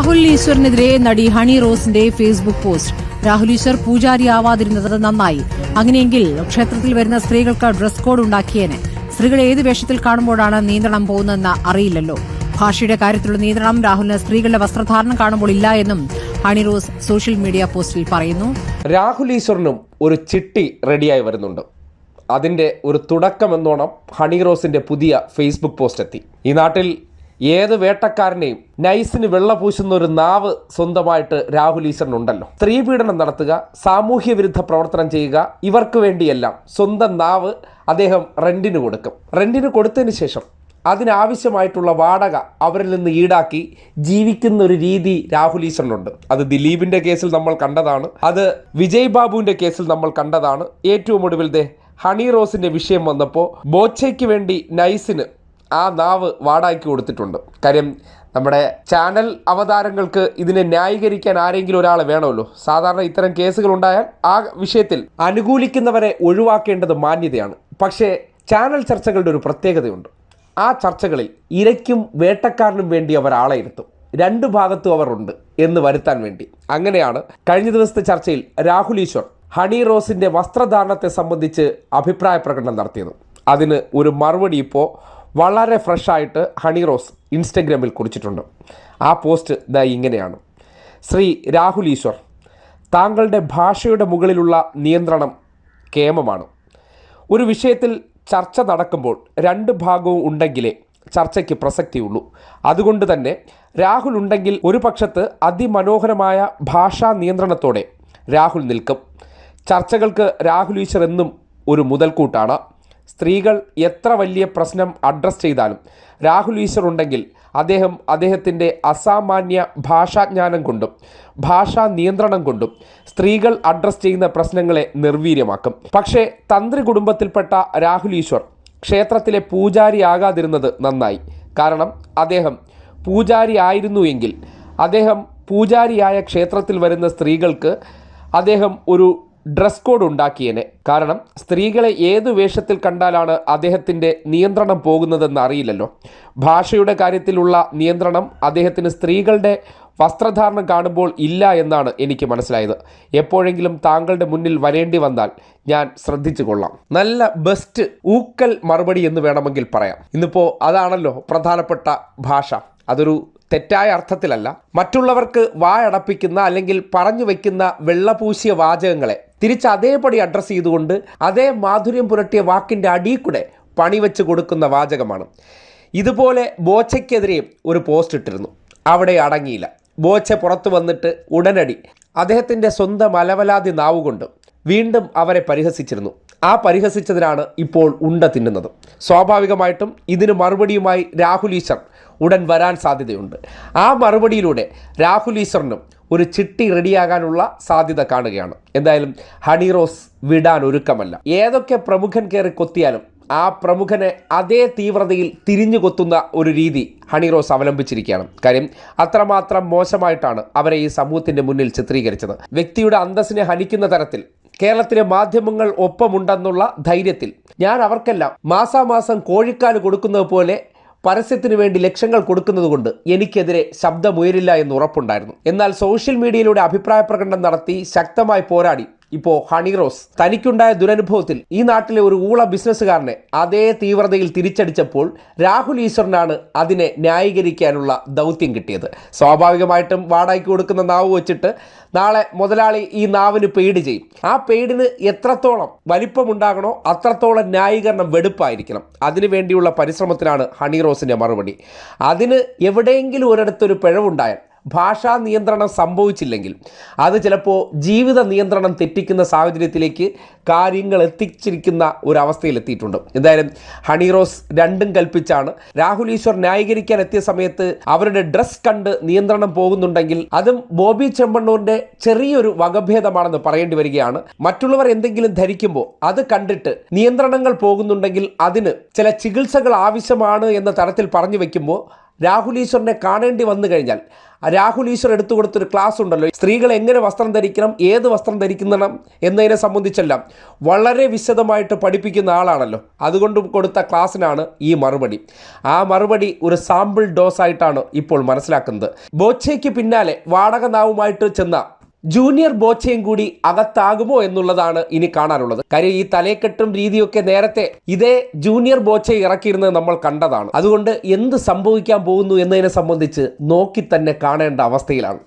രാഹുൽ ഈശ്വറിനെതിരെ നടി ഹണി റോസിന്റെ ഫേസ്ബുക്ക് പോസ്റ്റ്. രാഹുൽ ഈശ്വർ പൂജാരി ആവാതിരുന്നത് നന്നായി. അങ്ങനെയെങ്കിൽ ക്ഷേത്രത്തിൽ വരുന്ന സ്ത്രീകൾക്ക് ഡ്രസ് കോഡ് ഉണ്ടാക്കിയേനെ. സ്ത്രീകൾ ഏത് വേഷത്തിൽ കാണുമ്പോഴാണ് നിയന്ത്രണം പോകുന്നതെന്ന് അറിയില്ലല്ലോ. ഭാഷയുടെ കാര്യത്തിലുള്ള നിയന്ത്രണം രാഹുലിന് സ്ത്രീകളുടെ വസ്ത്രധാരണം കാണുമ്പോൾ ഇല്ല എന്നും ഹണി റോസ് സോഷ്യൽ മീഡിയ പോസ്റ്റിൽ പറയുന്നു. രാഹുൽ ഈശ്വറിനും ഒരു ചിട്ടി റെഡിയായി വരുന്നുണ്ട്. അതിന്റെ ഒരു തുടക്കം എന്നോണം ഹണി റോസിന്റെ പുതിയ ഫേസ്ബുക്ക് പോസ്റ്റ് എത്തി. ഈ നാട്ടിൽ ഏത് വേട്ടക്കാരനെയും നൈസിന് വെള്ള പൂശുന്ന ഒരു നാവ് സ്വന്തമായിട്ട് രാഹുൽ ഈശ്വരനുണ്ടല്ലോ. സ്ത്രീ പീഡനം നടത്തുക സാമൂഹ്യ വിരുദ്ധ പ്രവർത്തനം ചെയ്യുക ഇവർക്ക് വേണ്ടിയെല്ലാം സ്വന്തം നാവ് അദ്ദേഹം റെന്റിന് കൊടുക്കും. റെന്റിന് കൊടുത്തതിന് ശേഷം അതിനാവശ്യമായിട്ടുള്ള വാടക അവരിൽ നിന്ന് ഈടാക്കി ജീവിക്കുന്ന ഒരു രീതി രാഹുൽ ഈശ്വറിനുണ്ട് അത് ദിലീപിന്റെ കേസിൽ നമ്മൾ കണ്ടതാണ് അത് വിജയ് ബാബുവിന്റെ കേസിൽ നമ്മൾ കണ്ടതാണ്. ഏറ്റവും ഒടുവിൽ ദേ ഹണി റോസിന്റെ വിഷയം വന്നപ്പോൾ ബോച്ചയ്ക്ക് വേണ്ടി നൈസിന് ആ നാവ് വാടാക്കി കൊടുത്തിട്ടുണ്ട്. കാര്യം നമ്മുടെ ചാനൽ അവതാരങ്ങൾക്ക് ഇതിനെ ന്യായീകരിക്കാൻ ആരെങ്കിലും ഒരാൾ വേണമല്ലോ. സാധാരണ ഇത്തരം കേസുകൾ ഉണ്ടായാൽ ആ വിഷയത്തിൽ അനുകൂലിക്കുന്നവരെ ഒഴിവാക്കേണ്ടത് മാന്യതയാണ്. പക്ഷേ ചാനൽ ചർച്ചകളുടെ ഒരു പ്രത്യേകതയുണ്ട്. ആ ചർച്ചകളിൽ ഇരയ്ക്കും വേട്ടക്കാരനും വേണ്ടി അവർ ആളെ ഇരുത്തും. രണ്ട് ഭാഗത്തും അവർ ഉണ്ട് എന്ന് വരുത്താൻ വേണ്ടി. അങ്ങനെയാണ് കഴിഞ്ഞ ദിവസത്തെ ചർച്ചയിൽ രാഹുൽ ഈശ്വർ ഹണി റോസിന്റെ വസ്ത്രധാരണത്തെ സംബന്ധിച്ച് അഭിപ്രായ പ്രകടനം നടത്തിയത്. അതിന് ഒരു മറുപടി ഇപ്പോൾ വളരെ ഫ്രഷായിട്ട് ഹണി റോസ് ഇൻസ്റ്റഗ്രാമിൽ കുറിച്ചിട്ടുണ്ട്. ആ പോസ്റ്റ് ദാ ഇങ്ങനെയാണ്. ശ്രീ രാഹുൽ ഈശ്വർ താങ്കളുടെ ഭാഷയുടെ മുകളിലുള്ള നിയന്ത്രണം കേമമാണ്. ഒരു വിഷയത്തിൽ ചർച്ച നടക്കുമ്പോൾ രണ്ട് ഭാഗവും ഉണ്ടെങ്കിലേ ചർച്ചയ്ക്ക് പ്രസക്തിയുള്ളൂ. അതുകൊണ്ട് തന്നെ രാഹുൽ ഉണ്ടെങ്കിൽ ഒരു പക്ഷത്ത് അതിമനോഹരമായ ഭാഷാ നിയന്ത്രണത്തോടെ രാഹുൽ നിൽക്കും. ചർച്ചകൾക്ക് രാഹുൽ ഈശ്വർ എന്നും ഒരു മുതൽക്കൂട്ടാണ്. സ്ത്രീകൾ എത്ര വലിയ പ്രശ്നം അഡ്രസ്സ് ചെയ്താലും. രാഹുൽ ഈശ്വർ ഉണ്ടെങ്കിൽ അദ്ദേഹം അദ്ദേഹത്തിന്റെ അസാമാന്യ ഭാഷാജ്ഞാനം കൊണ്ടും ഭാഷാ നിയന്ത്രണം കൊണ്ടും സ്ത്രീകൾ അഡ്രസ്സ് ചെയ്യുന്ന പ്രശ്നങ്ങളെ നിർവീര്യമാക്കും. പക്ഷേ തന്ത്രി കുടുംബത്തിൽപ്പെട്ട രാഹുൽ ഈശ്വർ ക്ഷേത്രത്തിലെ പൂജാരിയാകാതിരുന്നത് നന്നായി. കാരണം അദ്ദേഹം പൂജാരി ആയിരുന്നു എങ്കിൽ അദ്ദേഹം പൂജാരിയായ ക്ഷേത്രത്തിൽ വരുന്ന സ്ത്രീകൾക്ക് അദ്ദേഹം ഒരു ഡ്രസ് കോഡ് ഉണ്ടാക്കിയേനെ. കാരണം സ്ത്രീകളെ ഏതു വേഷത്തിൽ കണ്ടാലാണ് അദ്ദേഹത്തിന്റെ നിയന്ത്രണം പോകുന്നതെന്ന് അറിയില്ലല്ലോ. ഭാഷയുടെ കാര്യത്തിലുള്ള നിയന്ത്രണം അദ്ദേഹത്തിന് സ്ത്രീകളുടെ വസ്ത്രധാരണം കാണുമ്പോൾ ഇല്ല എന്നാണ് എനിക്ക് മനസ്സിലായത്. എപ്പോഴെങ്കിലും താങ്കളുടെ മുന്നിൽ വരേണ്ടി വന്നാൽ ഞാൻ ശ്രദ്ധിച്ചു കൊള്ളാം. നല്ല ബെസ്റ്റ് ഊക്കൽ മറുപടി എന്ന് വേണമെങ്കിൽ പറയാം. ഇന്നിപ്പോൾ അതാണല്ലോ പ്രധാനപ്പെട്ട ഭാഷ. അതൊരു തെറ്റായ അർത്ഥത്തിലല്ല. മറ്റുള്ളവർക്ക് വായടപ്പിക്കുന്ന അല്ലെങ്കിൽ പറഞ്ഞു വയ്ക്കുന്ന വെള്ളപൂശിയ വാചകങ്ങളെ തിരിച്ച് അതേപടി അഡ്രസ്സ് ചെയ്തുകൊണ്ട് അതേ മാധുര്യം പുരട്ടിയ വാക്കിന്റെ അടിയിൽ കൂടെ പണിവെച്ച് കൊടുക്കുന്ന വാചകമാണ്. ഇതുപോലെ ബോച്ചയ്ക്കെതിരെയും ഒരു പോസ്റ്റ് ഇട്ടിരുന്നു. അവിടെ അടങ്ങിയില്ല. ബോച്ച പുറത്തു വന്നിട്ട് ഉടനടി അദ്ദേഹത്തിന്റെ സ്വന്തം അലവലാതി നാവുകൊണ്ട് വീണ്ടും അവരെ പരിഹസിച്ചിരുന്നു. ആ പരിഹസിച്ചതിനാണ് ഇപ്പോൾ ഉണ്ട തിന്നുന്നത്. സ്വാഭാവികമായിട്ടും ഇതിന് മറുപടിയുമായി രാഹുൽ ഈശ്വർ ഉടൻ വരാൻ സാധ്യതയുണ്ട്. ആ മറുപടിയിലൂടെ രാഹുൽ ഈശ്വറിനും ഒരു ചിട്ടി റെഡിയാകാനുള്ള സാധ്യത കാണുകയാണ്. എന്തായാലും ഹണി റോസ് വിടാൻ ഒരുക്കമല്ല. ഏതൊക്കെ പ്രമുഖൻ കയറി കൊത്തിയാലും ആ പ്രമുഖനെ അതേ തീവ്രതയിൽ തിരിഞ്ഞു കൊത്തുന്ന ഒരു രീതി ഹണി റോസ് അവലംബിച്ചിരിക്കുകയാണ്. കാര്യം അത്രമാത്രം മോശമായിട്ടാണ് അവരെ ഈ സമൂഹത്തിന്റെ മുന്നിൽ ചിത്രീകരിച്ചത്. വ്യക്തിയുടെ അന്തസ്സിനെ ഹനിക്കുന്ന തരത്തിൽ കേരളത്തിലെ മാധ്യമങ്ങൾ ഒപ്പമുണ്ടെന്നുള്ള ധൈര്യത്തിൽ ഞാൻ അവർക്കെല്ലാം മാസാമാസം കോഴിക്കാൽ കൊടുക്കുന്നത് പോലെ പരസ്യത്തിന് വേണ്ടി ലക്ഷങ്ങൾ കൊടുക്കുന്നതുകൊണ്ട് എനിക്കെതിരെ ശബ്ദമുയരില്ല എന്ന് ഉറപ്പുണ്ടായിരുന്നു. എന്നാൽ സോഷ്യൽ മീഡിയയിലൂടെ അഭിപ്രായ പ്രകടനം നടത്തി ശക്തമായി പോരാടി ഇപ്പോൾ ഹണി റോസ് തനിക്കുണ്ടായ ദുരനുഭവത്തിൽ ഈ നാട്ടിലെ ഒരു ഊള ബിസിനസ്സുകാരനെ അതേ തീവ്രതയിൽ തിരിച്ചടിച്ചപ്പോൾ രാഹുൽ ഈശ്വറിനാണ് അതിനെ ന്യായീകരിക്കാനുള്ള ദൗത്യം കിട്ടിയത്. സ്വാഭാവികമായിട്ടും വാടകയ്ക്ക് കൊടുക്കുന്ന നാവ് വെച്ചിട്ട് നാളെ മുതലാളി ഈ നാവിന് പെയ്ഡ് ചെയ്യും. ആ പെയ്ഡിന് എത്രത്തോളം വലിപ്പമുണ്ടാകണോ അത്രത്തോളം ന്യായീകരണം വെടുപ്പായിരിക്കണം. അതിനു വേണ്ടിയുള്ള പരിശ്രമത്തിനാണ് ഹണി റോസിന്റെ മറുപടി. അതിന് എവിടെയെങ്കിലും ഒരിടത്തൊരു പിഴവുണ്ടായാൽ ഭാഷാ നിയന്ത്രണം സംഭവിച്ചില്ലെങ്കിൽ അത് ചിലപ്പോൾ ജീവിത നിയന്ത്രണം തെറ്റിക്കുന്ന സാഹചര്യത്തിലേക്ക് കാര്യങ്ങൾ എത്തിച്ചിരിക്കുന്ന ഒരവസ്ഥയിലെത്തിയിട്ടുണ്ട് എന്തായാലും ഹണി റോസ് രണ്ടും കൽപ്പിച്ചാണ്. രാഹുൽ ഈശ്വർ ന്യായീകരിക്കാൻ എത്തിയ സമയത്ത് അവരുടെ ഡ്രസ് കണ്ട് നിയന്ത്രണം പോകുന്നുണ്ടെങ്കിൽ അതും ബോബി ചെമ്മണ്ണൂരിന്റെ ചെറിയൊരു വകഭേദമാണെന്ന് പറയേണ്ടി വരികയാണ്. മറ്റുള്ളവർ എന്തെങ്കിലും ധരിക്കുമ്പോൾ അത് കണ്ടിട്ട് നിയന്ത്രണങ്ങൾ പോകുന്നുണ്ടെങ്കിൽ അതിന് ചില ചികിത്സകൾ ആവശ്യമാണ് എന്ന തരത്തിൽ പറഞ്ഞു വെക്കുമ്പോൾ രാഹുൽ ഈശ്വറിനെ കാണേണ്ടി വന്നു കഴിഞ്ഞാൽ രാഹുൽ ഈശ്വർ എടുത്തു കൊടുത്തൊരു ക്ലാസ് ഉണ്ടല്ലോ സ്ത്രീകൾ എങ്ങനെ വസ്ത്രം ധരിക്കണം ഏത് വസ്ത്രം ധരിക്കണം എന്നതിനെ സംബന്ധിച്ചെല്ലാം വളരെ വിശദമായിട്ട് പഠിപ്പിക്കുന്ന ആളാണല്ലോ. അതുകൊണ്ട് കൊടുത്ത ക്ലാസ്സിനാണ് ഈ മറുപടി. ആ മറുപടി ഒരു സാമ്പിൾ ഡോസ് ആയിട്ടാണ് ഇപ്പോൾ മനസ്സിലാക്കുന്നത്. ബോച്ചയ്ക്ക് പിന്നാലെ വാടക നാവുമായിട്ട് ചെന്ന ജൂനിയർ ബോച്ചയും കൂടി അകത്താകുമോ എന്നുള്ളതാണ് ഇനി കാണാനുള്ളത്. കാര്യം ഈ തലേക്കെട്ടും രീതിയൊക്കെ നേരത്തെ ഇതേ ജൂനിയർ ബോച്ചയെ ഇറക്കിയിരുന്നത് നമ്മൾ കണ്ടതാണ്. അതുകൊണ്ട് എന്ത് സംഭവിക്കാൻ പോകുന്നു എന്നതിനെ സംബന്ധിച്ച് നോക്കി തന്നെ കാണേണ്ട അവസ്ഥയിലാണ്.